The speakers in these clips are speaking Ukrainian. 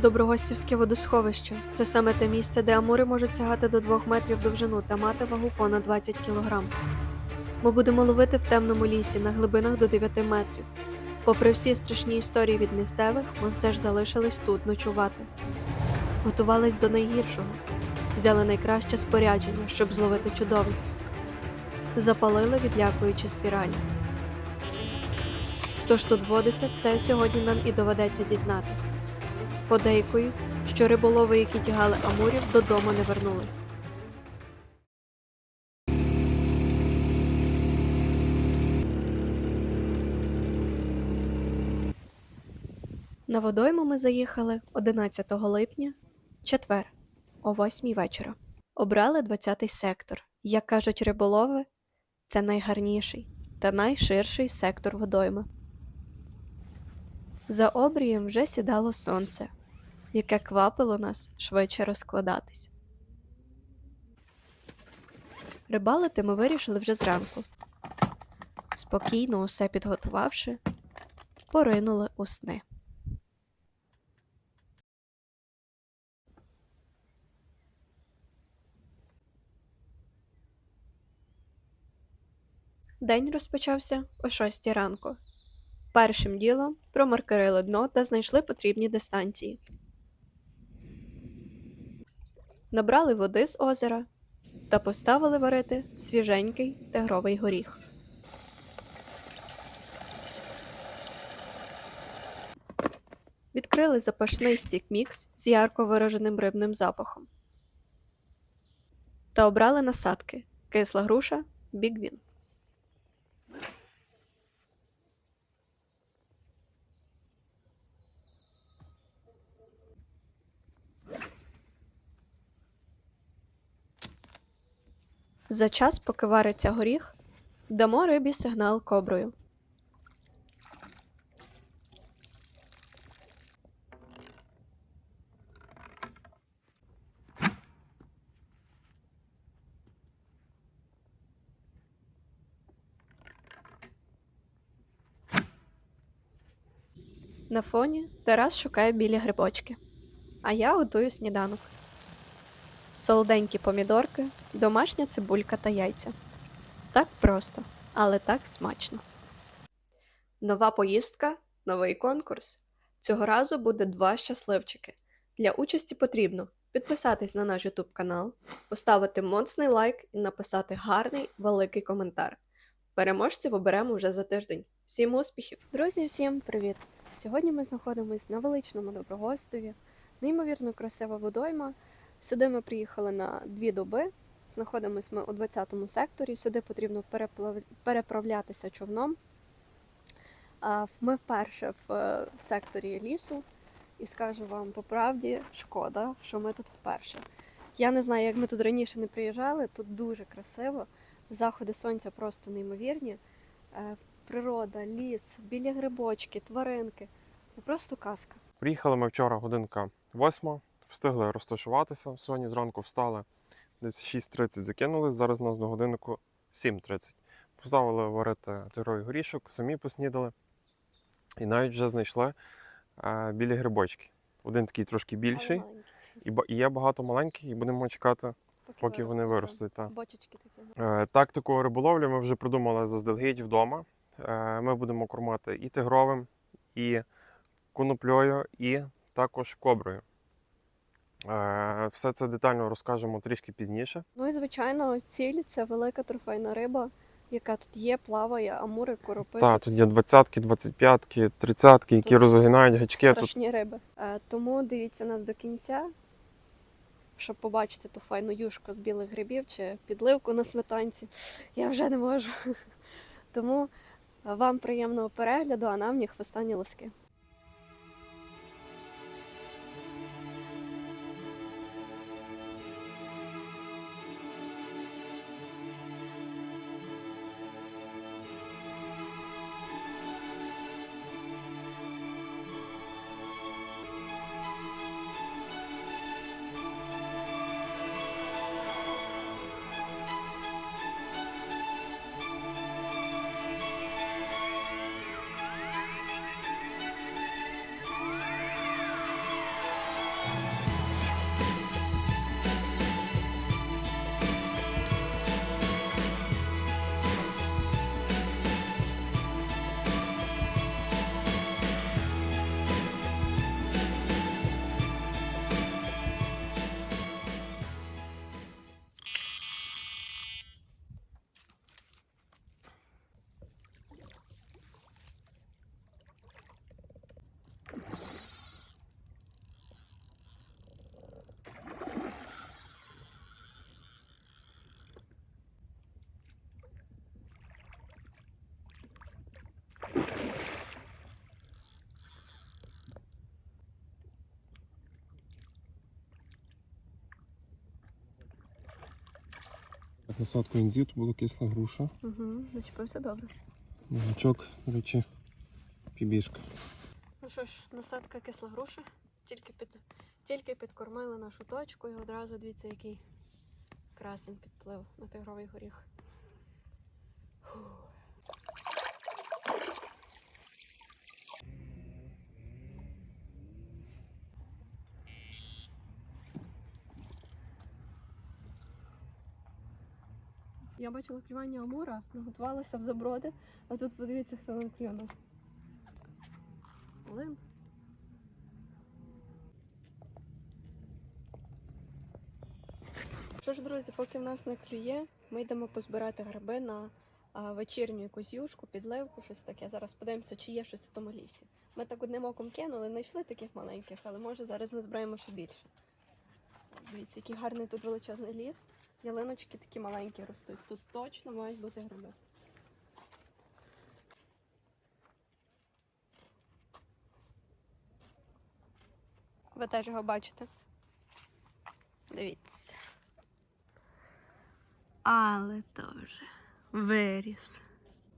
Доброгостівське водосховище це саме те місце, де амури можуть сягати до 2 метрів довжину та мати вагу понад 20 кг. Ми будемо ловити в темному лісі на глибинах до 9 метрів. Попри всі страшні історії від місцевих, ми все ж залишились тут ночувати. Готувались до найгіршого, взяли найкраще спорядження, щоб зловити чудовиськ. Запалили, відлякуючи спіралі. Хто ж тут водиться, це сьогодні нам і доведеться дізнатись. Подейкують, що риболови, які тягали амурів, додому не вернулись. На водойму ми заїхали 11 липня, четвер, о 8 вечора. Обрали 20-й сектор. Як кажуть риболови, це найгарніший та найширший сектор водойми. За обрієм вже сідало сонце, яке квапило нас швидше розкладатись. Рибалити ми вирішили вже зранку. Спокійно усе підготувавши, поринули у сни. День розпочався о 6 ранку. Першим ділом промаркерили дно та знайшли потрібні дистанції. Набрали води з озера та поставили варити свіженький тигровий горіх. Відкрили запашний стік-мікс з ярко вираженим рибним запахом. Та обрали насадки кисла груша Бігвін. За час, поки вариться горіх, дамо рибі сигнал коброю. На фоні Тарас шукає білі грибочки, а я готую сніданок солоденькі помідорки, домашня цибулька та яйця. Так просто, але так смачно. Нова поїздка, новий конкурс. Цього разу буде два щасливчики. Для участі потрібно підписатись на наш YouTube канал, поставити моцний лайк і написати гарний великий коментар. Переможців оберемо вже за тиждень. Всім успіхів! Друзі, всім привіт! Сьогодні ми знаходимося на величному Доброгостові, неймовірно красива водойма. Сюди ми приїхали на дві доби. Знаходимося ми у 20-му секторі. Сюди потрібно переправлятися човном. Ми вперше в, е, в секторі лісу, і скажу вам по правді, шкода, що ми тут вперше. Я не знаю, як ми тут раніше не приїжджали. Тут дуже красиво. Заходи сонця просто неймовірні. Е, Природа, ліс, білі грибочки, тваринки. Ну, Просто казка. Приїхали ми вчора годинка восьма, встигли розташуватися. Сьогодні зранку встали десь 6.30 закинули. Зараз у нас на годиннику 7.30. Поставили варити тигровий горішок, самі поснідали. І навіть вже знайшли е, білі грибочки. Один такий трошки більший, і, є багато маленьких, і будемо чекати, поки вони виростуть. Та. Бочечки такі. Е, Тактику риболовлі ми вже придумали заздалегідь вдома. Е, Ми будемо кормити і тигровим, і коноплею, і також коброю. Е, Все це детально розкажемо трішки пізніше. Ну і звичайно, ціль це велика трофейна риба, яка тут є, плаває, амури, коропи. Так, тут є двадцятки, двадцять п'ятки, тридцятки, які Тут розгинають гачки. Тут риби. Е, Тому дивіться нас до кінця, щоб побачити ту файну юшку з білих грибів чи підливку на сметанці. Я вже не можу. Тому вам приємного перегляду, а нам ні хвоста, ні лоски. Насадку інзі, то була кисла груша. Угу, зачепився добре. Гачок, до речі, пібішка. Ну що ж, насадка кисла груша. Тільки під тільки підкормили нашу точку і одразу дивіться, який красень підплив на тигровий горіх. Я бачила клювання Амура, готувалася в заброди, а тут подивіться, хто нам клюнув. Олим. Що ж, друзі, поки в нас не клює, ми йдемо позбирати гриби на вечірню якусь юшку, підливку, щось таке. Зараз подивимося, чи є щось в тому лісі. Ми так одним оком кинули, знайшли таких маленьких, але може зараз назбираємо ще більше. Дивіться, який гарний тут величезний ліс. Ялиночки такі маленькі ростуть. Тут точно мають бути гриби. Ви теж його бачите. Дивіться. Але теж виріс.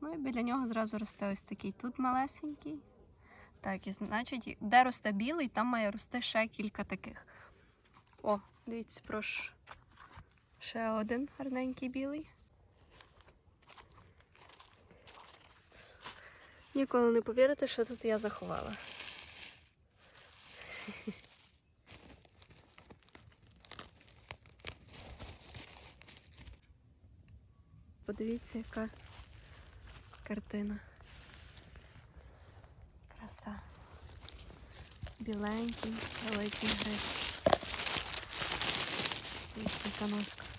Ну і біля нього зразу росте ось такий тут малесенький. Так, і значить, де росте білий, там має рости ще кілька таких. О, дивіться, прошу. Ще один гарненький білий. Ніколи не повірите, що тут я заховала. Подивіться, яка картина. Краса. Біленький, великий гриб. Дивіться, яка ножка.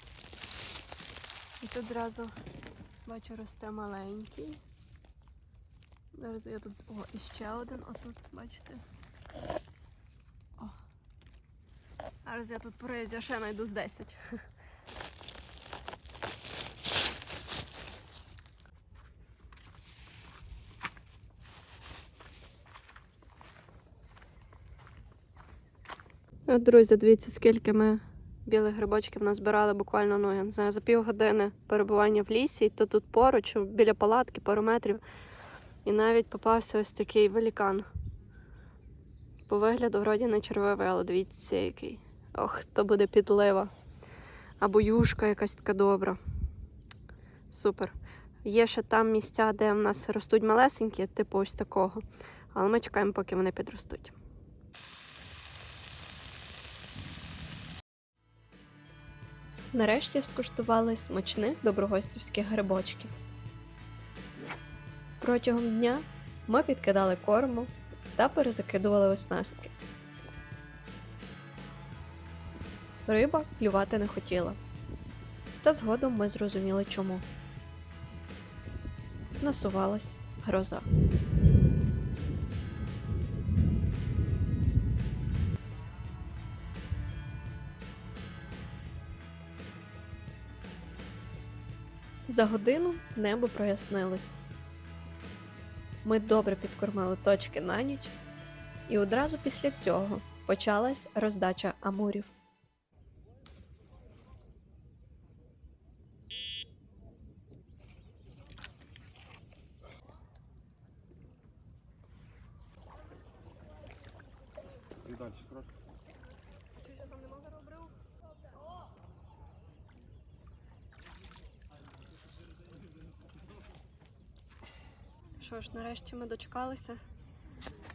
І тут зразу бачу росте маленький. Зараз я тут. О, і ще один, отут, бачите. О. Зараз я тут проїзд, я ще знайду з 10. От, друзі, дивіться, скільки ми білих грибочків назбирали буквально ну, я не знаю, за півгодини перебування в лісі, і то тут поруч, біля палатки, пару метрів. І навіть попався ось такий велікан. По вигляду вроді не червивий, але дивіться, який. Ох, то буде підлива. Або юшка якась така добра. Супер. Є ще там місця, де в нас ростуть малесенькі, типу ось такого. Але ми чекаємо, поки вони підростуть. Нарешті скуштували смачних доброгостівських грибочків. Протягом дня ми підкидали корму та перезакидували оснастки. Риба клювати не хотіла. Та згодом ми зрозуміли чому. Насувалась гроза. За годину небо прояснилось. Ми добре підкормили точки на ніч, і одразу після цього почалась роздача амурів. Нарешті ми дочекалися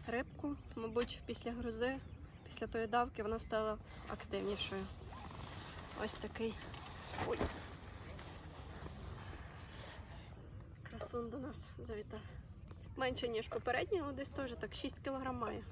рибку. Мабуть, після грози, після тої давки вона стала активнішою. Ось такий. Ой. Красун до нас завітав. Менше, ніж попередній, але десь теж так 6 кг має.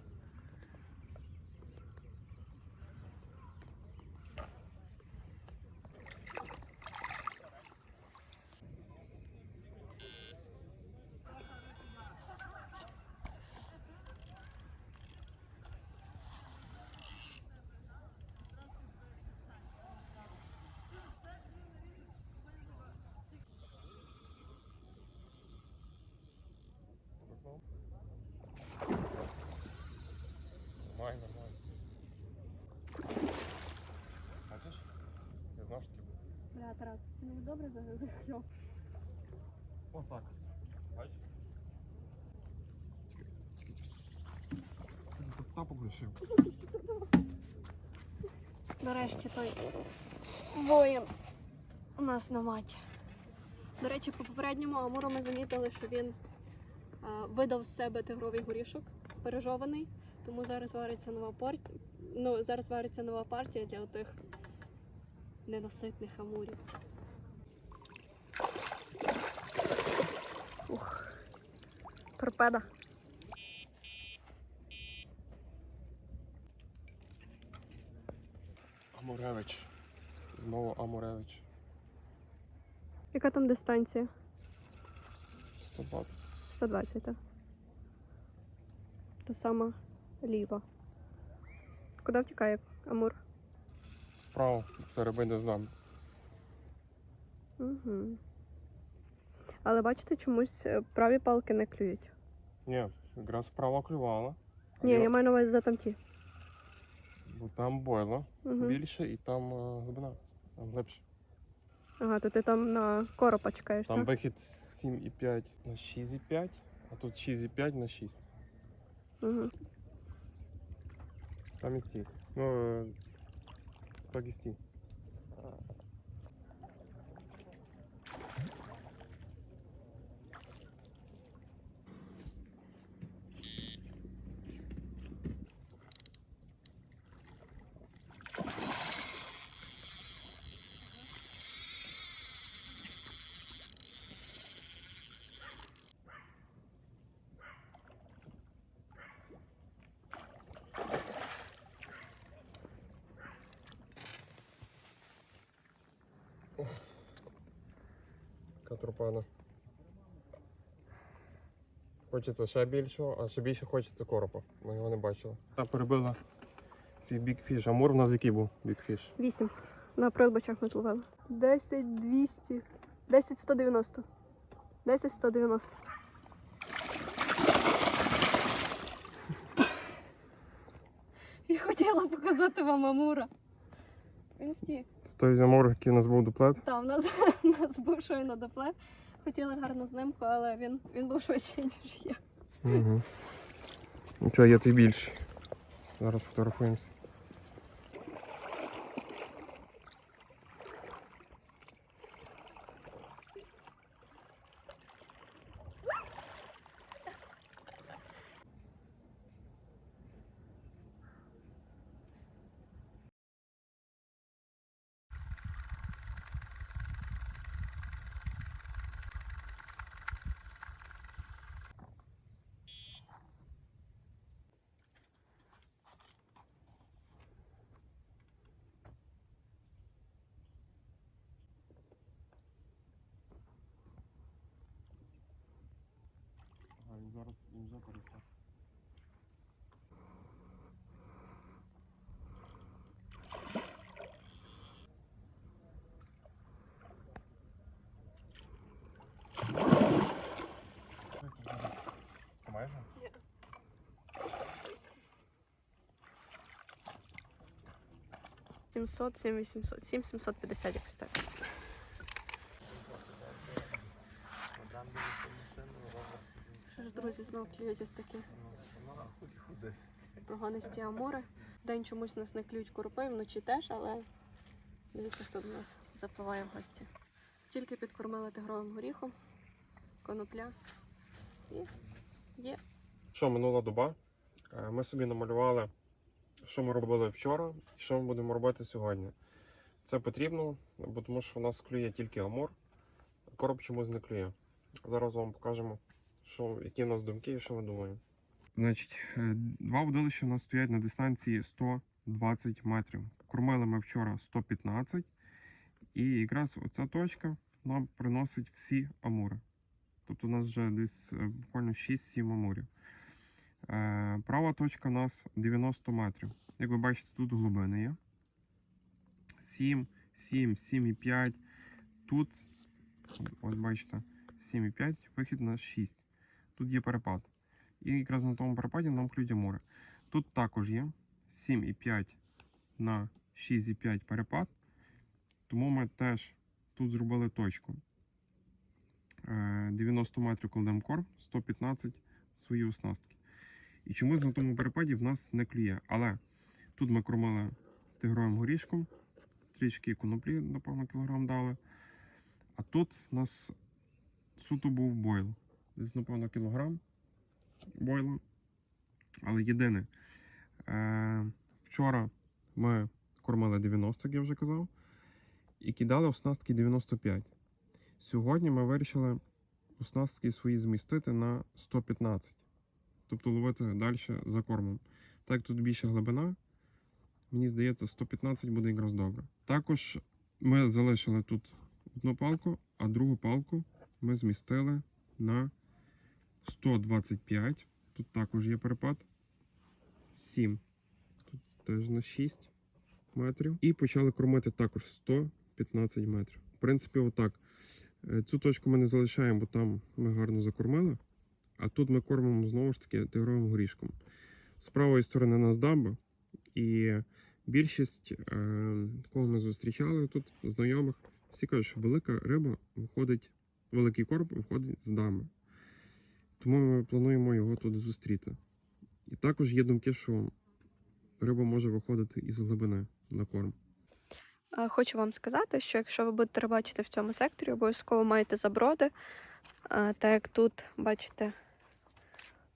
Добре закльов. Отак. Бачиш? Тапок лишив. Нарешті той воїн у нас на маті. До речі, по попередньому амуру ми замітили, що він а, видав з себе тигровий горішок, пережований. Тому зараз вариться нова партія. Ну, зараз вариться нова партія для тих ненаситних амурів. Ух. Торпеда. Амуревич. Знову Амуревич. Яка там дистанція? 120. 120, так. То сама ліва. Куди втікає Амур? Вправо, все рибини з нами. Угу. Але бачите, чомусь е, праві палки не клюють. Ні, якраз вправо клювала. Ні, я маю на увазі за там ті. Бо там бойло Угу. більше і там е, глибина. Там глибше. Ага, то ти там на коропа чекаєш, Там так? вихід 7,5 на 6,5, а тут 6,5 на 6. Угу. Там і стій. Ну, е, так і Хочеться ще більшого, а ще більше хочеться коропа. Ми його не бачили. Та перебила свій бікфіш. Амур у нас який був бікфіш? Вісім. На прилбачах ми зловили. 10 200. 10 190. 10 190. Я хотіла показати вам Амура. Він втік. Той замор, який у нас був доплет. Так, у нас, у нас був щойно доплет. Хотіли гарну знимку, але він, він був швидший, ніж я. Угу. Нічого, є ти більший. Зараз фотографуємося. А він зараз він вже перестав. Майже? Сімсот, сім вісімсот, сім сімсот п'ятдесят якось так. Що ж, друзі, знову клюють ось такі прогонисті амури. День чомусь нас не клюють коропи, вночі теж, але дивіться, хто до нас запливає в гості. Тільки підкормила тигровим горіхом, конопля і є. Що, минула доба. Е, Ми собі намалювали, що ми робили вчора і що ми будемо робити сьогодні. Це потрібно, бо тому що у нас клює тільки амур, короб чомусь не клює. Зараз вам покажемо, що, які у нас думки і що ми думаємо. Значить, е, два водилища у нас стоять на дистанції 120 метрів. Кормили ми вчора 115, і якраз оця точка нам приносить всі амури. Тобто у нас вже десь е, буквально 6-7 амурів. Е, Права точка у нас 90 метрів. Як ви бачите, тут глибини є. 7, 7, 7,5. Тут, ось бачите, 7,5, вихід на 6. Тут є перепад. І якраз на тому перепаді нам клюють амури. Тут також є 7,5 на 6,5 перепад. Тому ми теж тут зробили точку. Е, 90 метрів кладемо корм, 115 свої оснастки. І чомусь на тому перепаді в нас не клює. Але тут ми кормили тигровим горішком, трішки коноплі, напевно, кілограм дали. А тут у нас суто був бойл. Десь, напевно, кілограм бойла. Але єдине, е, вчора ми кормили 90, як я вже казав, і кидали оснастки 95. Сьогодні ми вирішили оснастки свої змістити на 115. Тобто ловити далі за кормом. Так тут більше глибина, мені здається, 115 буде якраз добре. Також ми залишили тут одну палку, а другу палку ми змістили на 125. Тут також є перепад. 7. Тут теж на 6 метрів. І почали кормити також 115 метрів. В принципі, отак. Е, Цю точку ми не залишаємо, бо там ми гарно закормили. А тут ми кормимо знову ж таки тигровим горішком. З правої сторони нас дамба. І більшість, е, кого ми зустрічали тут, знайомих, всі кажуть, що велика риба виходить, великий короб виходить з дамби. Тому ми плануємо його тут зустріти. І також є думки, що риба може виходити із глибини на корм. Хочу вам сказати, що якщо ви будете рибачити в цьому секторі, обов'язково маєте заброди. Так як тут, бачите,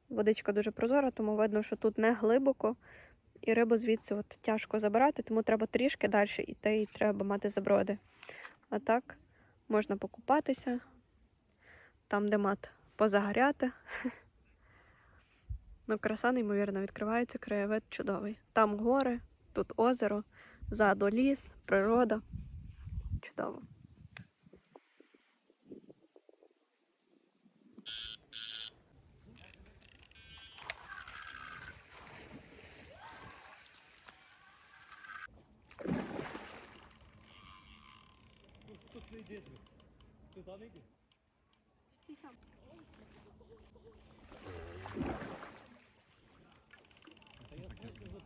водичка дуже прозора, тому видно, що тут не глибоко, і рибу звідси от тяжко забирати, тому треба трішки далі йти і треба мати заброди. А так можна покупатися, там, де мат позагоряти. Ну, краса, неймовірно, відкривається, краєвид чудовий. Там гори, тут озеро, ззаду ліс, природа. Чудово. Ти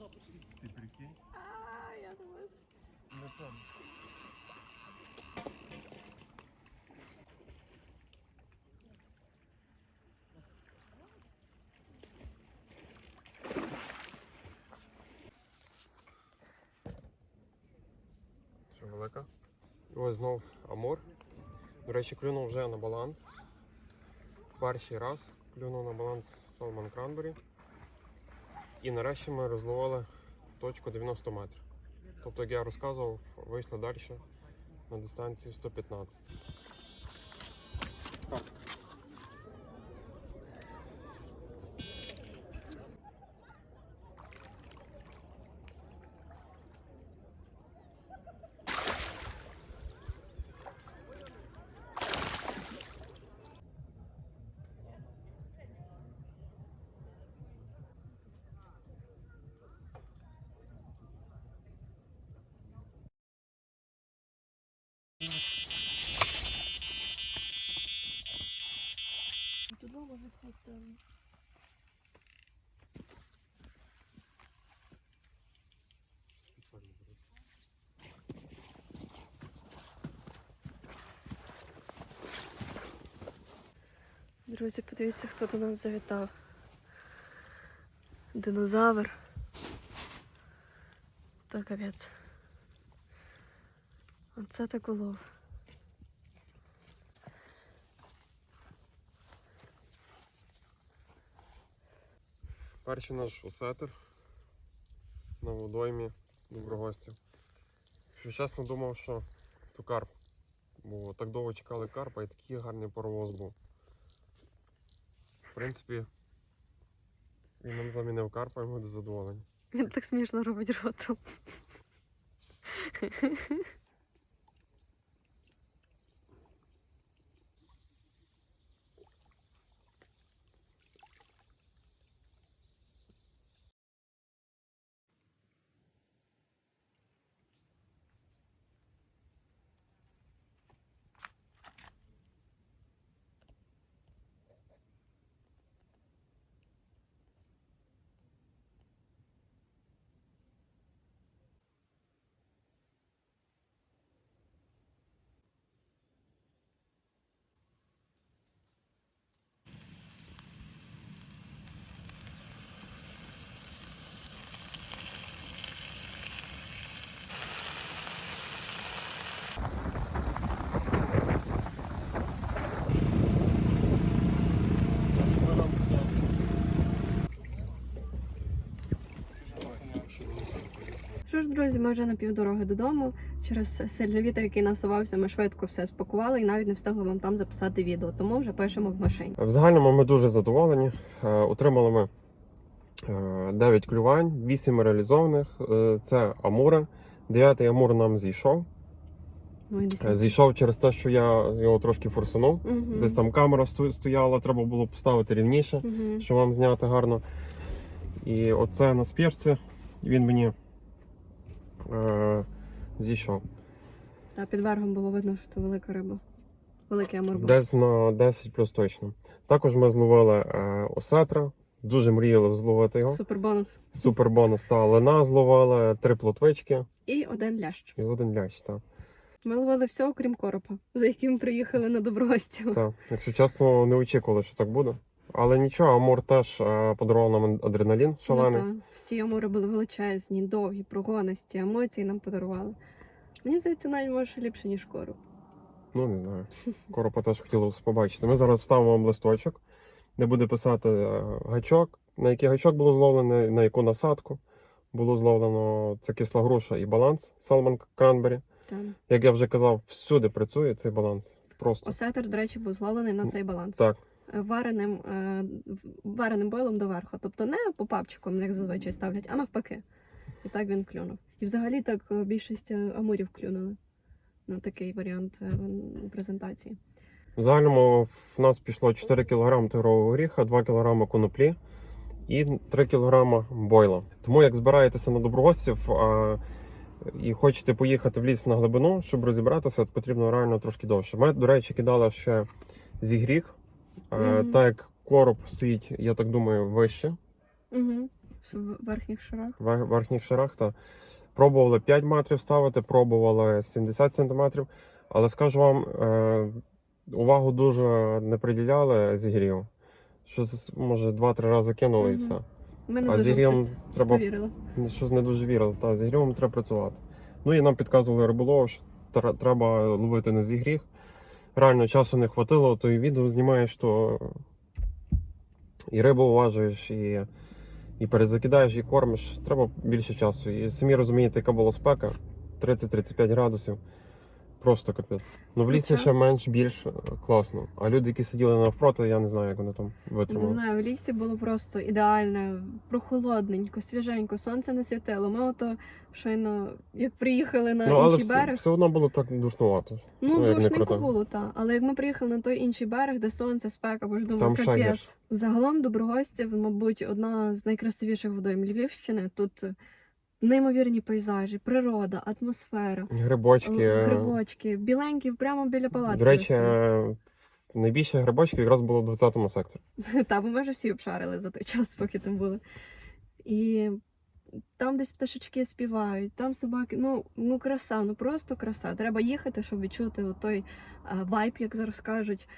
прикинь? А, я думаю. Не помню. Що велика? Ось знов Амур. До речі, клюнув вже на баланс. Перший раз клюнув на баланс Salmon Cranberry. І нарешті ми розловили точку 90 метрів. Тобто, як я розказував, вийшло далі на дистанцію 115. Друзі, подивіться, хто до нас завітав. Динозавр. То капець. Оце так улов. Перший наш осетер на водоймі Доброгостя. Що чесно думав, що то карп. Бо так довго чекали карпа і такий гарний паровоз був. В принципі, він нам замінив карпа і ми буде задоволені. Він так смішно робить ротом. Ж, друзі, ми вже на півдороги додому. Через сильний вітер, який насувався, ми швидко все спакували і навіть не встигли вам там записати відео, тому вже пишемо в машині. В загальному ми дуже задоволені. Е, Отримали ми е, 9 клювань, 8 реалізованих. Е, Це амури. Дев'ятий амур нам зійшов. Ну, Е. Зійшов через те, що я його трошки форсунув. Мгм. Десь там камера стояла, треба було поставити рівніше, Мгм. щоб вам зняти гарно. І оце на спірці він мені е, зійшов. Та під берегом було видно, що це велика риба. Великий амур. Десь на 10 плюс точно. Також ми зловили е, осетра. Дуже мріяли зловити його. Супер бонус. Супер бонус та лина зловили, три плотвички І один лящ. і один лящ. Так. Ми ловили все, окрім коропа, за яким приїхали на доброгостів. Так. Якщо чесно, не очікували, що так буде. Але нічого, Амур теж е, подарував нам адреналін шалений. Ну. Всі амури були величезні, довгі, прогонисті, емоції нам подарували. Мені здається, навіть може ліпше, ніж короб. Ну, не знаю. Коропа теж хотілося побачити. Ми зараз вставимо вам листочок, де буде писати е, гачок, на який гачок було зловлено, на яку насадку. Було зловлено це кисла груша і баланс Salmon Cranberry. Там. Як я вже казав, всюди працює цей баланс. Просто Осетер, до речі, був зловлений на цей баланс. так. Е, Вареним, е, вареним бойлом доверху. Тобто не по папчикам, як зазвичай ставлять, а навпаки. І так він клюнув. І взагалі так е, більшість амурів клюнули на такий варіант презентації. В загальному в нас пішло 4 кг тигрового горіха, 2 кг коноплі і 3 кг бойла. Тому як збираєтеся на доброгостів а, і хочете поїхати в ліс на глибину, щоб розібратися, потрібно реально трошки довше. Ми, до речі, кидали ще зігріх, а, так як короб стоїть, я так думаю, вище Угу. В верхніх шарах. в верхніх шарах. Та пробували 5 метрів ставити, пробували 70 сантиметрів. Але скажу вам, е, увагу дуже не приділяли зігріву. Що може 2-3 рази кинули і Мгм. все. Ми не А дуже зігрівом щось треба повірили. щось не дуже вірили. Та зігрівом треба працювати. Ну і нам підказували риболов, що тр- треба ловити на зігріх. Реально часу не хватило, то і відео знімаєш, то і рибу уважуєш, і, і перезакидаєш, і кормиш. Треба більше часу. І самі розумієте, яка була спека 30-35 градусів. Просто капець. Ну в лісі Хоча- ще менш більш е, класно. А люди, які сиділи навпроти, я не знаю, як вони там Не витримали. знаю, в лісі було просто ідеально, прохолодненько, свіженько, сонце не світило. Ми ото щойно, як приїхали на Ну, але інший все, берег. все одно було так душнувато. Ну, Ну, як не душненько круто. було, так. Але як ми приїхали на той інший берег, де сонце, спека, бо ж думаю, Там ще капець. гірше. Загалом Доброгостів, мабуть, одна з найкрасивіших водойм Львівщини. Тут неймовірні пейзажі, природа, атмосфера, Грибочки. е, грибочки, біленькі прямо біля палатки. До речі, е, найбільше грибочків якраз було в 20-му секторі. Та, бо ми вже всі обшарили за той час, поки там були. І там десь пташечки співають, там собаки. Ну, ну краса, ну просто краса. Треба їхати, щоб відчути той е, вайб, як зараз кажуть,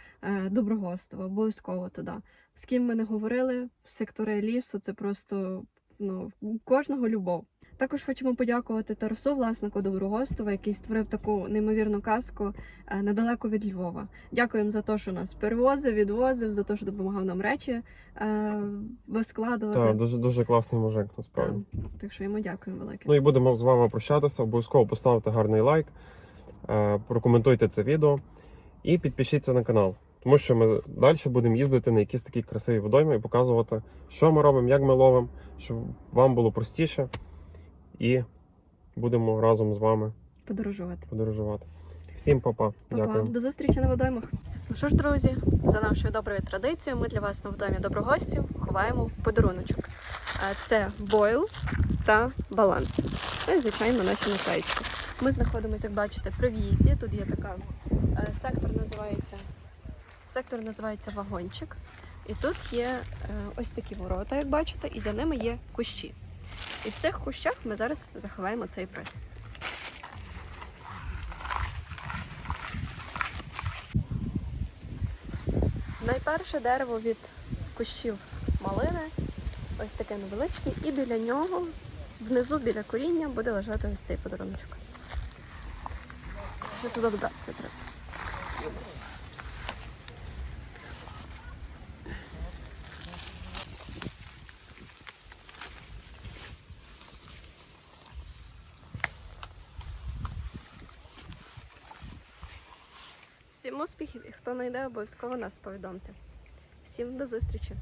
доброгостова, обов'язково туди. З ким ми не говорили, сектори лісу це просто ну, кожного любов. Також хочемо подякувати Тарасу, власнику Доброгостова, який створив таку неймовірну казку е, недалеко від Львова. Дякуємо за те, що нас перевозив, відвозив, за те, що допомагав нам речі е, вискладувати. Так, дуже дуже класний мужик, насправді. Так. Так що йому дякуємо велике. Ну і будемо з вами прощатися. Обов'язково поставте гарний лайк, е, прокоментуйте це відео і підпишіться на канал. Тому що ми далі будемо їздити на якісь такі красиві водойми і показувати, що ми робимо, як ми ловимо, щоб вам було простіше. І будемо разом з вами Подорожувати. подорожувати. Всім па-па. Па-па. Дякую. До зустрічі на водоймах. Ну що ж, друзі, за нашою доброю традицією, ми для вас на водоймі доброгостів ховаємо подаруночок. Це бойл та баланс. Ну і, звичайно, наші наклеїчки. Ми знаходимося, як бачите, при в'їзді. Тут є така е, сектор, називається сектор називається вагончик. І тут є е, ось такі ворота, як бачите, і за ними є кущі. І в цих кущах ми зараз заховаємо цей приз. Найперше дерево від кущів малини, ось таке невеличке, і біля нього, внизу біля коріння, буде лежати ось цей подаруночок. Ще туди добратися треба. Всім успіхів і хто знайде, обов'язково нас повідомте. Всім до зустрічі!